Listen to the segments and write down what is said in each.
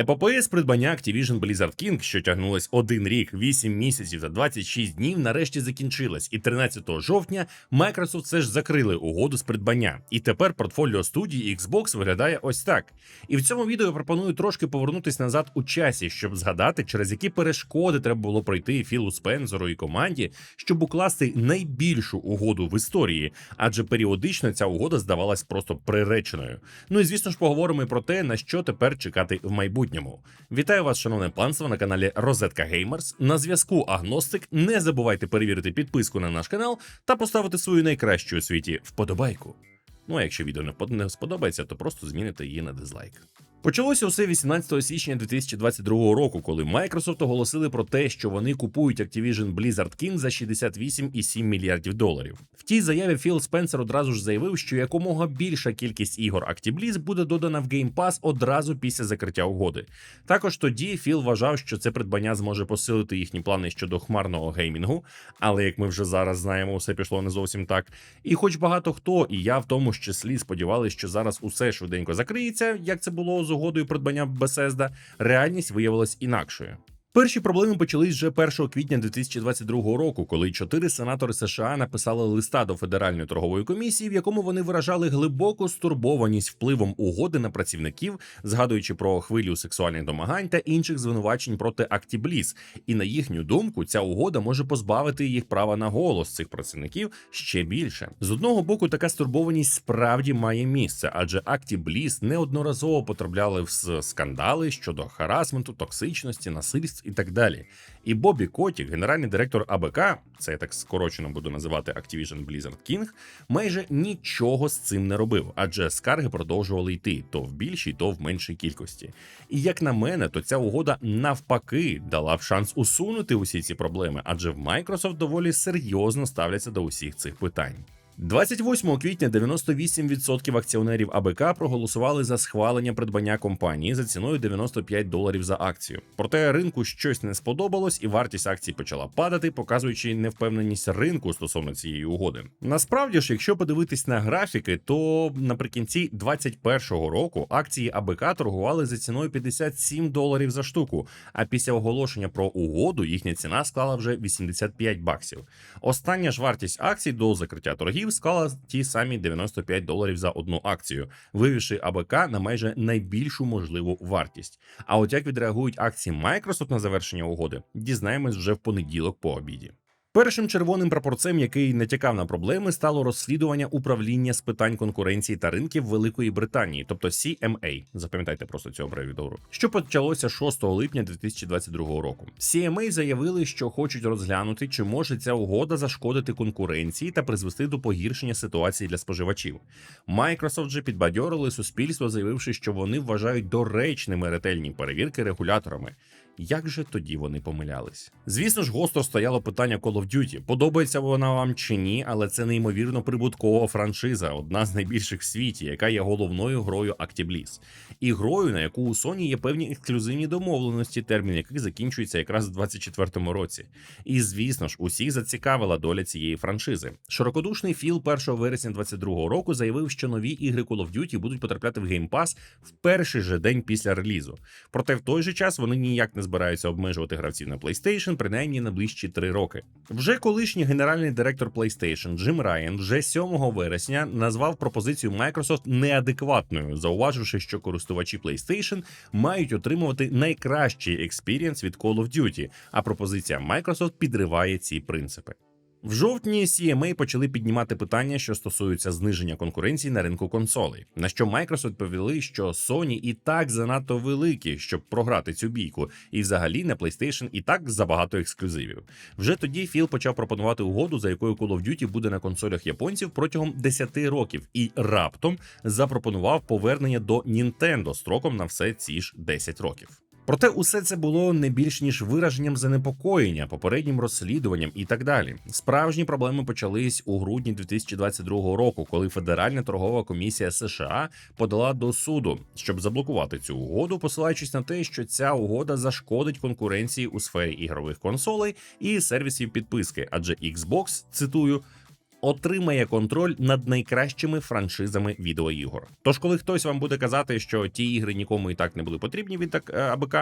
Епопея з придбання Activision Blizzard King, що тягнулась один рік, 8 місяців та 26 днів, нарешті закінчилась. І 13 жовтня Microsoft все ж закрили угоду з придбання. І тепер портфоліо студії Xbox виглядає ось так. І в цьому відео пропоную трошки повернутись назад у часі, щоб згадати, через які перешкоди треба було пройти Філу Спенсеру і команді, щоб укласти найбільшу угоду в історії, адже періодично ця угода здавалась просто приреченою. Ну і звісно ж поговоримо і про те, на що тепер чекати в майбутньому. Вітаю вас, шановне панство, на каналі Розетка Геймерс. На зв'язку Агностик. Не забувайте перевірити підписку на наш канал та поставити свою найкращу у світі вподобайку. Ну а якщо відео не сподобається, то просто зміните її на дизлайк. Почалося усе 18 січня 2022 року, коли Microsoft оголосили про те, що вони купують Activision Blizzard King за 68,7 мільярдів доларів. В тій заяві Філ Спенсер одразу ж заявив, що якомога більша кількість ігор ActiBliz буде додана в Game Pass одразу після закриття угоди. Також тоді Філ вважав, що це придбання зможе посилити їхні плани щодо хмарного геймінгу, але як ми вже зараз знаємо, усе пішло не зовсім так. І хоч багато хто, і я в тому числі сподівалися, що зараз усе швиденько закриється, як це було з угодою придбання Bethesda, реальність виявилась інакшою. Перші проблеми почались вже 1 квітня 2022 року, коли чотири сенатори США написали листа до Федеральної торгової комісії, в якому вони виражали глибоку стурбованість впливом угоди на працівників, згадуючи про хвилю сексуальних домагань та інших звинувачень проти Actibliz. І на їхню думку, ця угода може позбавити їх права на голос цих працівників ще більше. З одного боку, така стурбованість справді має місце, адже Actibliz неодноразово потрапляли в скандали щодо харасменту, токсичності, і так далі. І Бобі Котік, генеральний директор АБК, це я так скорочено буду називати Activision Blizzard King, майже нічого з цим не робив, адже скарги продовжували йти то в більшій, то в меншій кількості. І як на мене, то ця угода навпаки дала б шанс усунути усі ці проблеми, адже в Microsoft доволі серйозно ставляться до усіх цих питань. 28 квітня 98% акціонерів АБК проголосували за схвалення придбання компанії за ціною 95 доларів за акцію. Проте ринку щось не сподобалось, і вартість акцій почала падати, показуючи невпевненість ринку стосовно цієї угоди. Насправді ж, якщо подивитись на графіки, то наприкінці 2021 року акції АБК торгували за ціною 57 доларів за штуку. А після оголошення про угоду їхня ціна склала вже 85 баксів. Остання ж вартість акцій до закриття торгів склала ті самі 95 доларів за одну акцію, вивівши АБК на майже найбільшу можливу вартість. А от як відреагують акції Microsoft на завершення угоди, дізнаємось вже в понеділок по обіді. Першим червоним прапорцем, який натякав на проблеми, стало розслідування управління з питань конкуренції та ринків Великої Британії, тобто CMA. Запам'ятайте просто цю абревіатуру. Що почалося 6 липня 2022 року. CMA заявили, що хочуть розглянути, чи може ця угода зашкодити конкуренції та призвести до погіршення ситуації для споживачів. Microsoft же підбадьорили суспільство, заявивши, що вони вважають доречними ретельні перевірки регуляторами. Як же тоді вони помилялись? Звісно ж, гостро стояло питання Call of Duty. Подобається вона вам чи ні, але це неймовірно прибуткова франшиза, одна з найбільших в світі, яка є головною грою Actibliz. І грою, на яку у Sony є певні ексклюзивні домовленості, термін яких закінчується якраз у 24-му році. І звісно ж, усіх зацікавила доля цієї франшизи. Широкодушний Філ 1 вересня 22-го року заявив, що нові ігри Call of Duty будуть потрапляти в Game Pass в перший же день після релізу. Проте в той же час вони ніяк не збираються обмежувати гравців на PlayStation, принаймні на ближчі три роки. Вже колишній генеральний директор PlayStation Джим Райан вже 7 вересня назвав пропозицію Microsoft неадекватною, зауваживши, що користувачі PlayStation мають отримувати найкращий експірієнс від Call of Duty, а пропозиція Microsoft підриває ці принципи. В жовтні CMA почали піднімати питання, що стосуються зниження конкуренції на ринку консолей. На що Microsoft відповіли, що Sony і так занадто великі, щоб програти цю бійку, і взагалі на PlayStation і так забагато ексклюзивів. Вже тоді Філ почав пропонувати угоду, за якою Call of Duty буде на консолях японців протягом 10 років, і раптом запропонував повернення до Nintendo строком на все ці ж 10 років. Проте усе це було не більш ніж вираженням занепокоєння, попереднім розслідуванням і так далі. Справжні проблеми почались у грудні 2022 року, коли Федеральна торгова комісія США подала до суду, щоб заблокувати цю угоду, посилаючись на те, що ця угода зашкодить конкуренції у сфері ігрових консолей і сервісів підписки, адже Xbox, цитую. Отримає контроль над найкращими франшизами відеоігор. Тож, коли хтось вам буде казати, що ті ігри нікому і так не були потрібні від так е, АБК,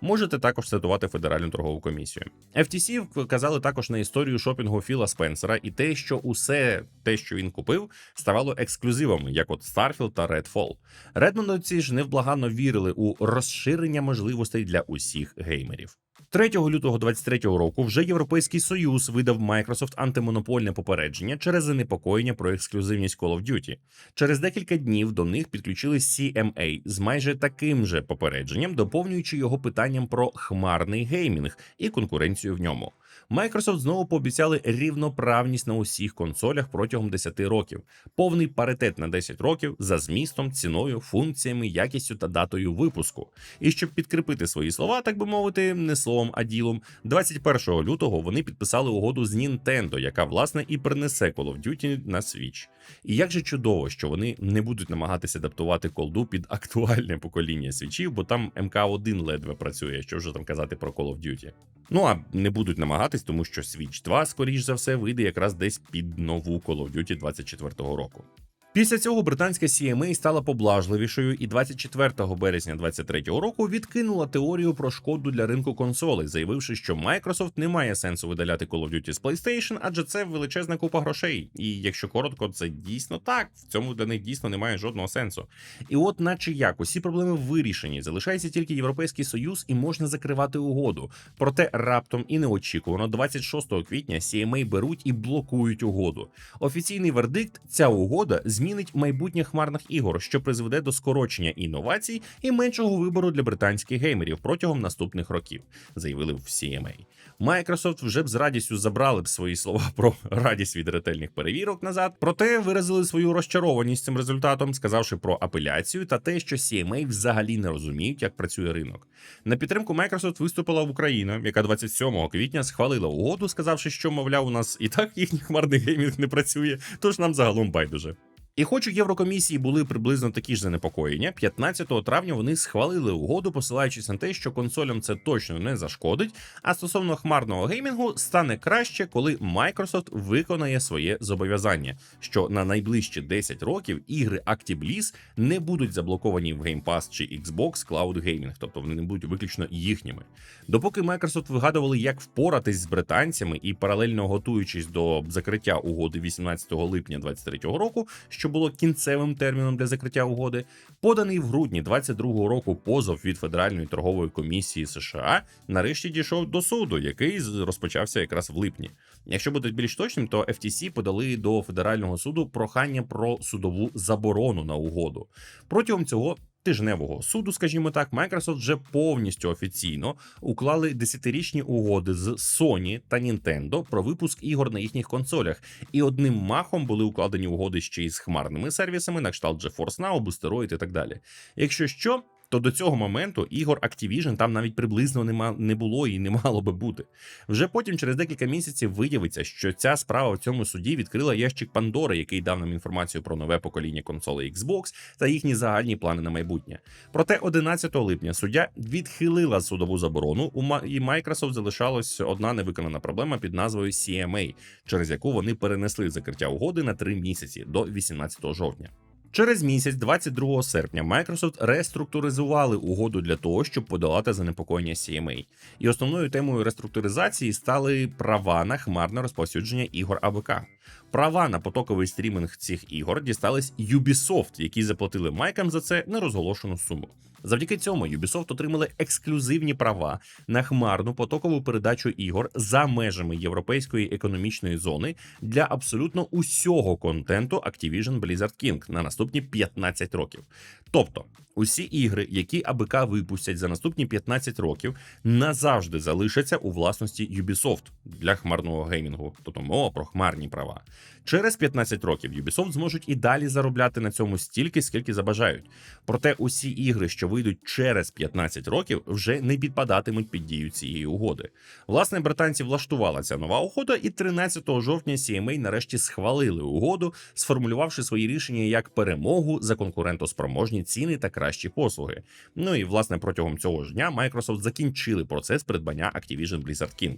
можете також цитувати Федеральну торгову комісію. FTC вказали також на історію шопінгу Філа Спенсера і те, що усе те, що він купив, ставало ексклюзивами, як от Starfield та Redfall. Редмондовці ж невблаганно вірили у розширення можливостей для усіх геймерів. 3 лютого 2023 року вже Європейський Союз видав Microsoft антимонопольне попередження через занепокоєння про ексклюзивність Call of Duty. Через декілька днів до них підключились CMA з майже таким же попередженням, доповнюючи його питанням про хмарний геймінг і конкуренцію в ньому. Microsoft знову пообіцяли рівноправність на усіх консолях протягом 10 років, повний паритет на 10 років за змістом, ціною, функціями, якістю та датою випуску. І щоб підкріпити свої слова, так би мовити, не словом, а ділом, 21 лютого вони підписали угоду з Nintendo, яка власне і принесе Call of Duty на Switch. І як же чудово, що вони не будуть намагатися адаптувати колду під актуальне покоління свічів, бо там МК1 ледве працює, що вже там казати про Call of Duty. Ну а не будуть намагатись, тому що Switch 2, скоріш за все, вийде якраз десь під нову Call of Duty 24 року. Після цього британська CMA стала поблажливішою і 24 березня 2023 року відкинула теорію про шкоду для ринку консолей, заявивши, що Microsoft не має сенсу видаляти Call of Duty з PlayStation, адже це величезна купа грошей. І якщо коротко, це дійсно так. В цьому для них дійсно немає жодного сенсу. І от, наче як, усі проблеми вирішені, залишається тільки Європейський Союз і можна закривати угоду. Проте раптом і неочікувано, 26 квітня CMA беруть і блокують угоду. Офіційний вердикт: ця угода змінить майбутнє хмарних ігор, що призведе до скорочення інновацій і меншого вибору для британських геймерів протягом наступних років, заявили в CMA. Microsoft вже б з радістю забрали б свої слова про радість від ретельних перевірок назад, проте виразили свою розчарованість цим результатом, сказавши про апеляцію та те, що CMA взагалі не розуміють, як працює ринок. На підтримку Microsoft виступила в Україна, яка 27 квітня схвалила угоду, сказавши, що мовляв, у нас і так їхній хмарний геймінг не працює, тож нам загалом байдуже. І хоч у Єврокомісії були приблизно такі ж занепокоєння, 15 травня вони схвалили угоду, посилаючись на те, що консолям це точно не зашкодить. А стосовно хмарного геймінгу стане краще, коли Microsoft виконає своє зобов'язання, що на найближчі 10 років ігри ActiBliss не будуть заблоковані в Game Pass чи Xbox Cloud Gaming, тобто вони не будуть виключно їхніми. Допоки Microsoft вигадували, як впоратись з британцями і паралельно готуючись до закриття угоди 18 липня 2023 року, що було кінцевим терміном для закриття угоди, поданий в грудні 2022 року позов від Федеральної торгової комісії США нарешті дійшов до суду, який розпочався якраз в липні. Якщо бути більш точним, то FTC подали до федерального суду прохання про судову заборону на угоду. Протягом цього. Тижневого суду, скажімо так, Microsoft вже повністю офіційно уклали десятирічні угоди з Sony та Nintendo про випуск ігор на їхніх консолях, і одним махом були укладені угоди ще й з хмарними сервісами, на кшталт GeForce Now, Boosteroid і так далі. Якщо що, то до цього моменту ігор Activision там навіть приблизно нема не було і не мало би бути. Вже потім, через декілька місяців, виявиться, що ця справа в цьому суді відкрила ящик Пандори, який дав нам інформацію про нове покоління консолей Xbox та їхні загальні плани на майбутнє. Проте 11 липня суддя відхилила судову заборону. І Microsoft залишалась одна невиконана проблема під назвою CMA, через яку вони перенесли закриття угоди на три місяці до 18 жовтня. Через місяць, 22 серпня, Microsoft реструктуризували угоду для того, щоб подолати занепокоєння CMA. І основною темою реструктуризації стали права на хмарне розповсюдження ігор АВК. Права на потоковий стрімінг цих ігор дістались Ubisoft, які заплатили майкам за це нерозголошену суму. Завдяки цьому Ubisoft отримали ексклюзивні права на хмарну потокову передачу ігор за межами європейської економічної зони для абсолютно усього контенту Activision Blizzard King на наступні 15 років. Тобто, усі ігри, які АБК випустять за наступні 15 років, назавжди залишаться у власності Ubisoft для хмарного геймінгу, тобто мова про хмарні права. Через 15 років Ubisoft зможуть і далі заробляти на цьому стільки, скільки забажають. Проте усі ігри, що вийдуть через 15 років, вже не підпадатимуть під дію цієї угоди. Власне, британці влаштувала ця нова угода, і 13 жовтня CMA нарешті схвалили угоду, сформулювавши свої рішення як перемогу за конкурентоспроможні ціни та кращі кращі послуги. Ну і власне протягом цього ж дня Microsoft закінчили процес придбання Activision Blizzard King.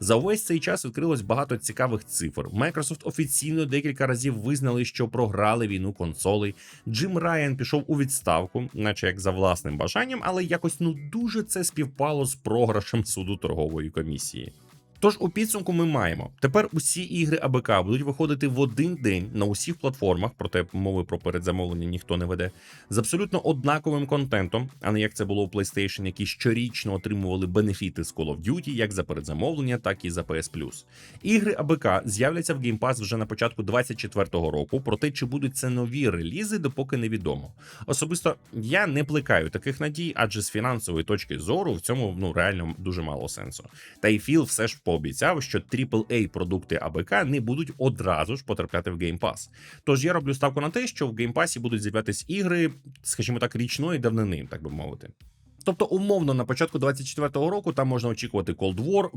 За увесь цей час відкрилось багато цікавих цифр. Microsoft офіційно декілька разів визнали, що програли війну консолей. Джим Райан пішов у відставку, наче як за власним бажанням, але якось ну дуже це співпало з програшем суду торгової комісії. Тож у підсумку ми маємо тепер усі ігри АБК будуть виходити в один день на усіх платформах, проте мови про передзамовлення ніхто не веде, з абсолютно однаковим контентом, а не як це було у PlayStation, які щорічно отримували бенефіти з Call of Duty, як за передзамовлення, так і за PS. Ігри АБК з'являться в Game Pass вже на початку 24-го року. Проте чи будуть це нові релізи, допоки невідомо. Особисто я не плекаю таких надій, адже з фінансової точки зору в цьому ну реально дуже мало сенсу. Та й Філ все ж пообіцяв, що AAA продукти АБК не будуть одразу ж потрапляти в Game Pass. Тож я роблю ставку на те, що в Game Pass будуть з'являтися ігри, скажімо так, річної давнини, так би мовити. Тобто, умовно, на початку 24-го року там можна очікувати Cold War,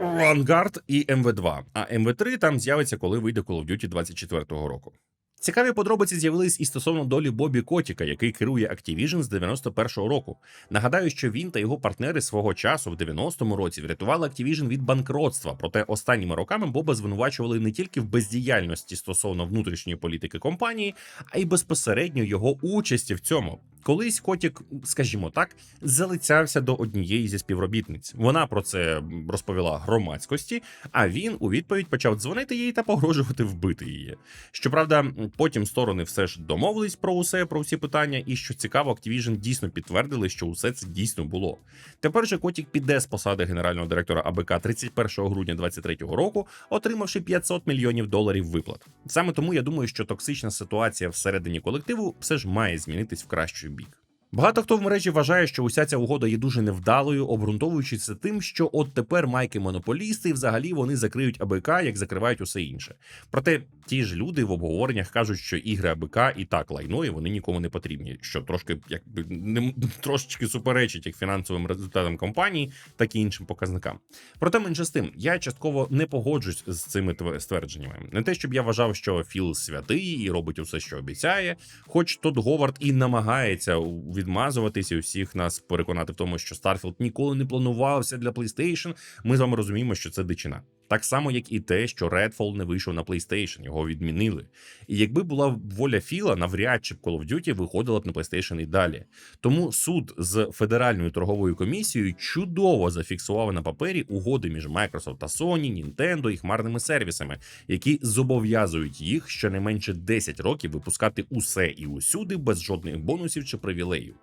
Vanguard і MV2, а MV3 там з'явиться, коли вийде Call of Duty 24-го року. Цікаві подробиці з'явились і стосовно долі Бобі Котіка, який керує Activision з 91-го року. Нагадаю, що він та його партнери свого часу в 90-му році врятували Activision від банкротства. Проте останніми роками Боба звинувачували не тільки в бездіяльності стосовно внутрішньої політики компанії, а й безпосередньо його участі в цьому. Колись Котік, скажімо так, залицявся до однієї зі співробітниць. Вона про це розповіла громадськості, а він у відповідь почав дзвонити їй та погрожувати вбити її. Щоправда, потім сторони все ж домовились про усе, про всі питання, і що цікаво, Activision дійсно підтвердили, що усе це дійсно було. Тепер же Котік піде з посади генерального директора АБК 31 грудня 2023 року, отримавши 500 мільйонів доларів виплат. Саме тому я думаю, що токсична ситуація всередині колективу все ж має змінитись в кращий бік. Багато хто в мережі вважає, що уся ця угода є дуже невдалою, обґрунтовуючи тим, що от тепер майки монополісти, і взагалі вони закриють АБК, як закривають усе інше. Проте ті ж люди в обговореннях кажуть, що ігри АБК і так лайно, і вони нікому не потрібні, що трошки якби не трошечки суперечить як фінансовим результатам компанії, так і іншим показникам. Проте менше з тим, я частково не погоджусь з цими тв- ствердженнями. Не те, щоб я вважав, що Філ святий і робить усе, що обіцяє, хоч Тодд Говард і намагається відмазуватись і усіх нас переконати в тому, що Starfield ніколи не планувався для PlayStation, Ми з вами розуміємо, що це дичина. Так само, як і те, що Redfall не вийшов на PlayStation, його відмінили. І якби була воля Філа, навряд чи б Call of Duty виходила б на PlayStation і далі. Тому суд з Федеральною торговою комісією чудово зафіксував на папері угоди між Microsoft та Sony, Nintendo і хмарними сервісами, які зобов'язують їх щонайменше 10 років випускати усе і усюди без жодних бонусів чи привілеїв.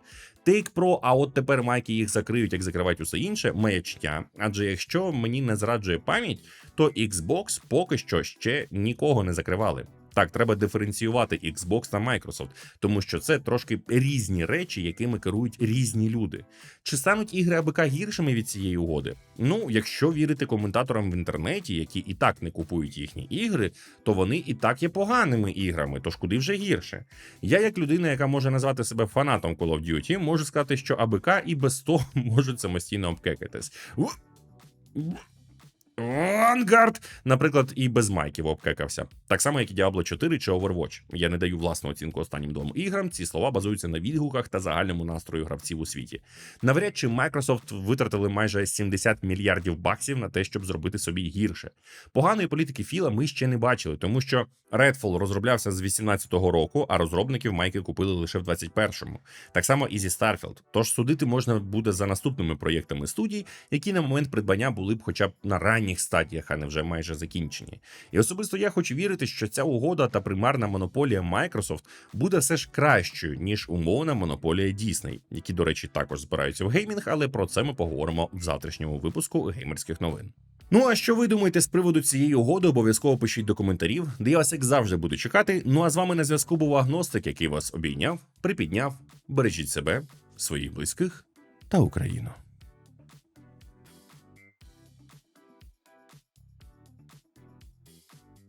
Take Pro, а от тепер майки їх закриють, як закривають усе інше, маячня. Адже якщо мені не зраджує пам'ять, то Xbox поки що ще нікого не закривали. Так, треба диференціювати Xbox та Microsoft, тому що це трошки різні речі, якими керують різні люди. Чи стануть ігри АБК гіршими від цієї угоди? Ну, якщо вірити коментаторам в інтернеті, які і так не купують їхні ігри, то вони і так є поганими іграми, тож куди вже гірше. Я, як людина, яка може назвати себе фанатом Call of Duty, можу сказати, що АБК і без того можуть самостійно обкекатись. Vanguard, наприклад, і без майків обкекався. Так само, як і Diablo 4 чи Overwatch. Я не даю власну оцінку останнім двом іграм. Ці слова базуються на відгуках та загальному настрою гравців у світі. Навряд чи Microsoft витратили майже 70 мільярдів баксів на те, щоб зробити собі гірше. Поганої політики Філа ми ще не бачили, тому що Redfall розроблявся з 18-го року, а розробників майки купили лише в 21-му. Так само і зі Starfield. Тож судити можна буде за наступними проєктами студій, які на момент придбання були б хоча б на ранніх стадіях, а не вже майже закінчені. І особисто я хочу вірити, що ця угода та примарна монополія Microsoft буде все ж кращою ніж умовна монополія Disney, які, до речі, також збираються в геймінг, але про це ми поговоримо в завтрашньому випуску геймерських новин. Ну а що ви думаєте з приводу цієї угоди? Обов'язково пишіть до коментарів, де я вас як завжди буду чекати. Ну а з вами на зв'язку був агностик, який вас обійняв, припідняв. Бережіть себе, своїх близьких та Україну.